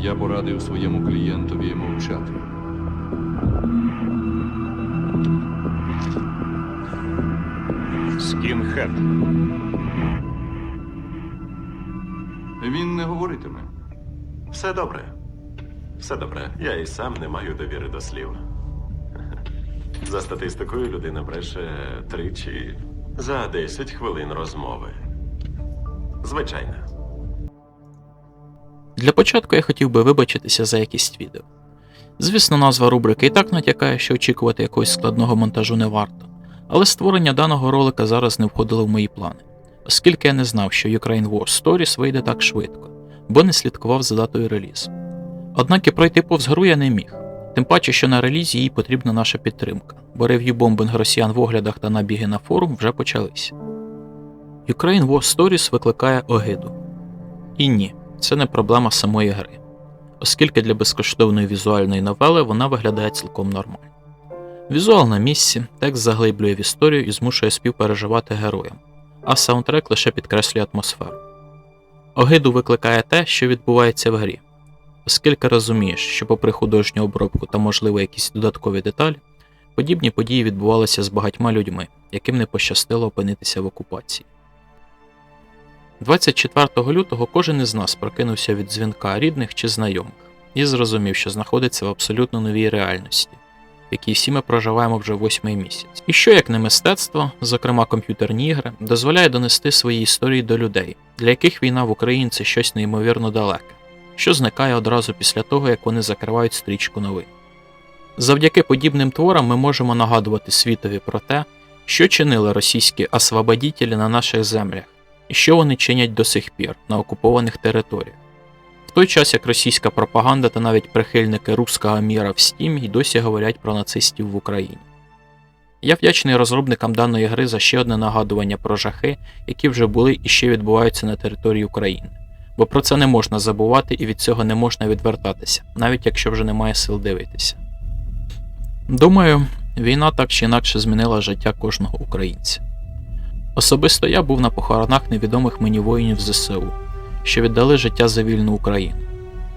Я порадив своєму клієнтові мовчати. Скінхед. Він не говоритиме. Все добре. Все добре. Я і сам не маю довіри до слів. За статистикою, людина бреше тричі за 10 хвилин розмови. Звичайно. Для початку я хотів би вибачитися за якість відео. Звісно, назва рубрики і так натякає, що очікувати якогось складного монтажу не варто, але створення даного ролика зараз не входило в мої плани, оскільки я не знав, що Ukraine War Stories вийде так швидко, бо не слідкував за датою релізу. Однак і пройти повз гру я не міг, тим паче, що на релізі їй потрібна наша підтримка, бо рев'ю бомбинг росіян в оглядах та набіги на форум вже почалися. Ukraine War Stories викликає огиду. І ні, це не проблема самої гри, оскільки для безкоштовної візуальної новели вона виглядає цілком нормально. Візуал на місці, текст заглиблює в історію і змушує співпереживати героям, а саундтрек лише підкреслює атмосферу. Огиду викликає те, що відбувається в грі, оскільки розумієш, що, попри художню обробку та, можливо, якісь додаткові деталі, подібні події відбувалися з багатьма людьми, яким не пощастило опинитися в окупації. 24 лютого кожен із нас прокинувся від дзвінка рідних чи знайомих і зрозумів, що знаходиться в абсолютно новій реальності, в якій всі ми проживаємо вже восьмий місяць. І що як не мистецтво, зокрема комп'ютерні ігри, дозволяє донести свої історії до людей, для яких війна в Україні це щось неймовірно далеке, що зникає одразу після того, як вони закривають стрічку новин. Завдяки подібним творам ми можемо нагадувати світові про те, що чинили російські освободітелі на наших землях і що вони чинять до сих пір на окупованих територіях. В той час як російська пропаганда та навіть прихильники руського міра в Steam й досі говорять про нацистів в Україні. Я вдячний розробникам даної гри за ще одне нагадування про жахи, які вже були і ще відбуваються на території України, бо про це не можна забувати і від цього не можна відвертатися, навіть якщо вже немає сил дивитися. Думаю, війна так чи інакше змінила життя кожного українця. Особисто я був на похоронах невідомих мені воїнів ЗСУ, що віддали життя за вільну Україну,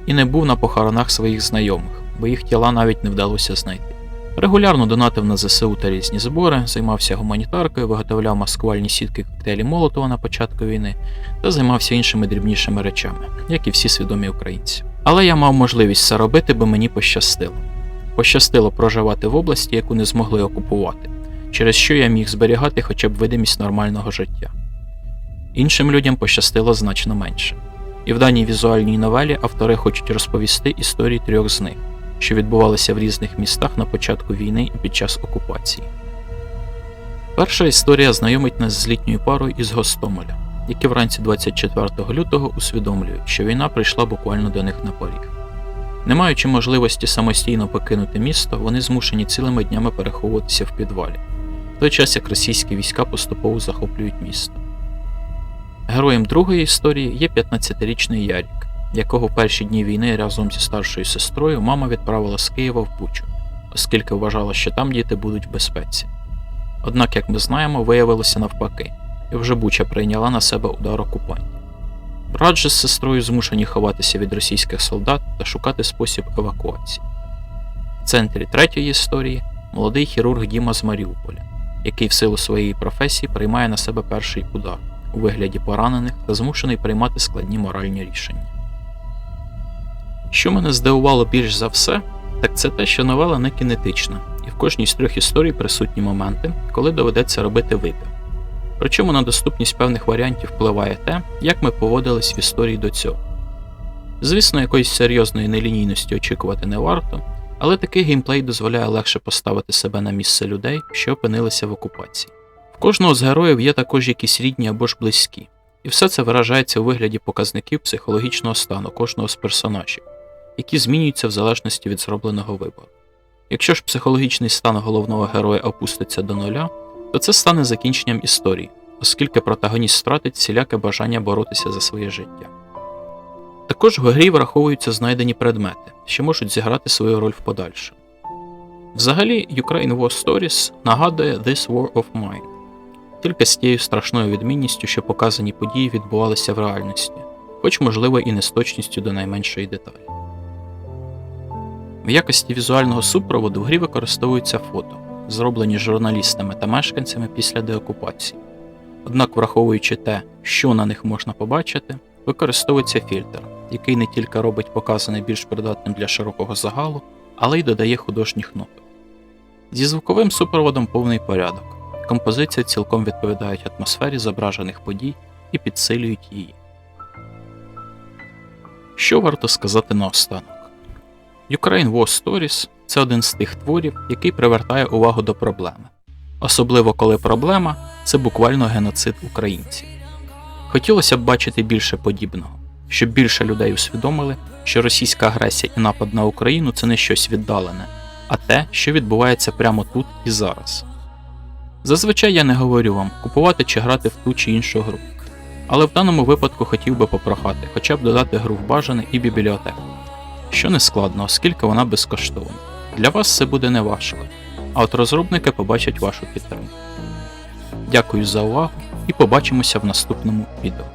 і не був на похоронах своїх знайомих, бо їх тіла навіть не вдалося знайти. Регулярно донатив на ЗСУ та різні збори, займався гуманітаркою, виготовляв маскувальні сітки коктейлі Молотова на початку війни та займався іншими дрібнішими речами, як і всі свідомі українці. Але я мав можливість це робити, бо мені пощастило. Пощастило проживати в області, яку не змогли окупувати через що я міг зберігати хоча б видимість нормального життя. Іншим людям пощастило значно менше. І в даній візуальній новелі автори хочуть розповісти історії трьох з них, що відбувалися в різних містах на початку війни і під час окупації. Перша історія знайомить нас з літньою парою із Гостомеля, які вранці 24 лютого усвідомлюють, що війна прийшла буквально до них на поріг. Не маючи можливості самостійно покинути місто, вони змушені цілими днями переховуватися в підвалі в той час як російські війська поступово захоплюють місто. Героєм другої історії є 15-річний Ярік, якого в перші дні війни разом зі старшою сестрою мама відправила з Києва в Бучу, оскільки вважала, що там діти будуть в безпеці. Однак, як ми знаємо, виявилося навпаки, і вже Буча прийняла на себе удар окупантів. Брат же з сестрою змушені ховатися від російських солдат та шукати спосіб евакуації. В центрі третьої історії молодий хірург Діма з Маріуполя який в силу своєї професії приймає на себе перший удар у вигляді поранених та змушений приймати складні моральні рішення. Що мене здивувало більш за все, так це те, що новела не кінетична, і в кожній з трьох історій присутні моменти, коли доведеться робити вибір. Причому на доступність певних варіантів впливає те, як ми поводились в історії до цього. Звісно, якоїсь серйозної нелінійності очікувати не варто, але такий геймплей дозволяє легше поставити себе на місце людей, що опинилися в окупації. В кожного з героїв є також якісь рідні або ж близькі, і все це виражається у вигляді показників психологічного стану кожного з персонажів, які змінюються в залежності від зробленого вибору. Якщо ж психологічний стан головного героя опуститься до нуля, то це стане закінченням історії, оскільки протагоніст втратить всіляке бажання боротися за своє життя. Також в грі враховуються знайдені предмети, що можуть зіграти свою роль в подальшому. Взагалі, Ukraine War Stories нагадує This War of Mine, тільки з тією страшною відмінністю, що показані події відбувалися в реальності, хоч можливо і не з точністю до найменшої деталі. В якості візуального супроводу в грі використовуються фото, зроблені журналістами та мешканцями після деокупації. Однак, враховуючи те, що на них можна побачити, використовується фільтр, який не тільки робить показане більш придатним для широкого загалу, але й додає художніх ноток. Зі звуковим супроводом повний порядок. Композиції цілком відповідають атмосфері зображених подій і підсилюють її. Що варто сказати наостанок? Ukraine War Stories це один з тих творів, який привертає увагу до проблеми, особливо коли проблема це буквально геноцид українців. Хотілося б бачити більше подібного, щоб більше людей усвідомили, що російська агресія і напад на Україну це не щось віддалене, а те, що відбувається прямо тут і зараз. Зазвичай я не говорю вам, купувати чи грати в ту чи іншу гру. Але в даному випадку хотів би попрохати, хоча б додати гру в бажане і бібліотеку. Що не складно, оскільки вона безкоштовна. Для вас це буде неважко, а от розробники побачать вашу підтримку. Дякую за увагу і побачимося в наступному відео.